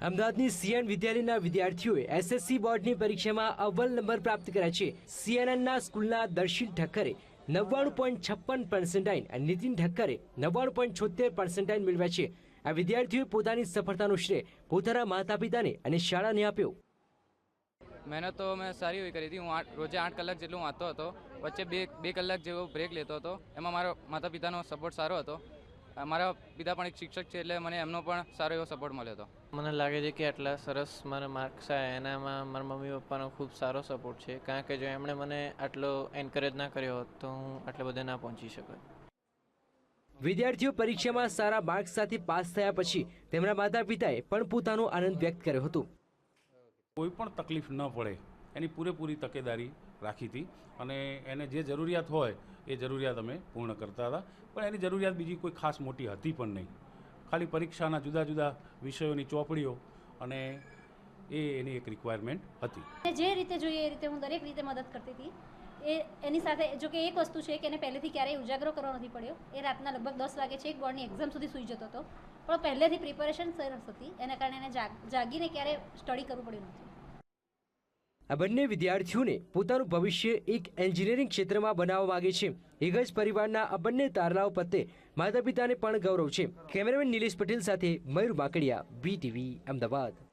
અમદાવાદની સીએન વિદ્યાલયના વિદ્યાર્થીઓએ એસએસસી બોર્ડની પરીક્ષામાં અવ્વલ નંબર પ્રાપ્ત કર્યા છે. સીએનએનના સ્કૂલના દર્શિલ ઠક્કરે નવ્વાણું પોઈન્ટ છપ્પન પર્સન્ટાઇન અને નીતિન ઠક્કરે નવ્વાણું પોઈન્ટ છોતેર પર્સન્ટાઇન મેળવ્યા છે. આ વિદ્યાર્થીઓએ પોતાની સફળતાનો શ્રેય પોતાના માતા પિતાને અને શાળાને આપ્યો. મહેનત તો મેં સારી એવી કરી હતી. હું આઠ, રોજે આઠ કલાક જેટલું વાંચતો હતો. વચ્ચે બે બે કલાક જેવો બ્રેક લેતો હતો. એમાં મારો માતા પિતાનો સપોર્ટ સારો હતો. મારા પિતા પણ એક શિક્ષક છે એટલે મને એમનો પણ સારો એવો સપોર્ટ મળ્યો હતો. મને લાગે છે કે આટલા સરસ મારા માર્ક્સ આવ્યા એનામાં મારા મમ્મી પપ્પાનો ખૂબ સારો સપોર્ટ છે. કારણ કે જો એમણે મને આટલો એન્કરેજ ના કર્યો હોત તો હું આટલે બધે ના પહોંચી શકત. વિદ્યાર્થીઓ પરીક્ષામાં સારા માર્ક્સ સાથે પાસ થયા પછી તેમના માતા પિતાએ પણ પોતાનો આનંદ વ્યક્ત કર્યો હતો. કોઈ પણ તકલીફ ન પડે. એની પૂરેપૂરી તકેદારી રાખી હતી. અને એને જે જરૂરિયાત હોય, એ જરૂરિયાત અમે પૂર્ણ કરતા હતા. પણ એની જરૂરિયાત બીજી કોઈ ખાસ મોટી હતી પણ નહીં. ખાલી પરીક્ષાના જુદા જુદા વિષયોની ચોપડીઓ અને એ એની એક રિક્વાયરમેન્ટ હતી. જે રીતે જોઈએ, એ રીતે હું દરેક રીતે મદદ કરતી હતી. એ, એની સાથે, જો કે એક વસ્તુ છે કે એને પહેલેથી ક્યારેય ઉજાગરો કરવો નથી પડ્યો. એ રાતના લગભગ દસ વાગે છે એક બોર્ડની એક્ઝામ સુધી સૂઈ જતો હતો. પણ પહેલેથી પ્રિપેરેશન સરસ હતી. એના કારણે એને જાગ, જાગીને ક્યારે સ્ટડી કરવું પડ્યું નથી આ બંને વિદ્યાર્થીઓને પોતાનું ભવિષ્ય એક એન્જિનિયરિંગ ક્ષેત્રમાં બનાવવા માગે છે. એક જ પરિવારના આ બંને તારલાઓ પ્રત્યે માતા પિતાને પણ ગૌરવ છે. કેમેરામેન નિલેશ પટેલ સાથે મયુર બાકડિયા બીટીવી અમદાવાદ.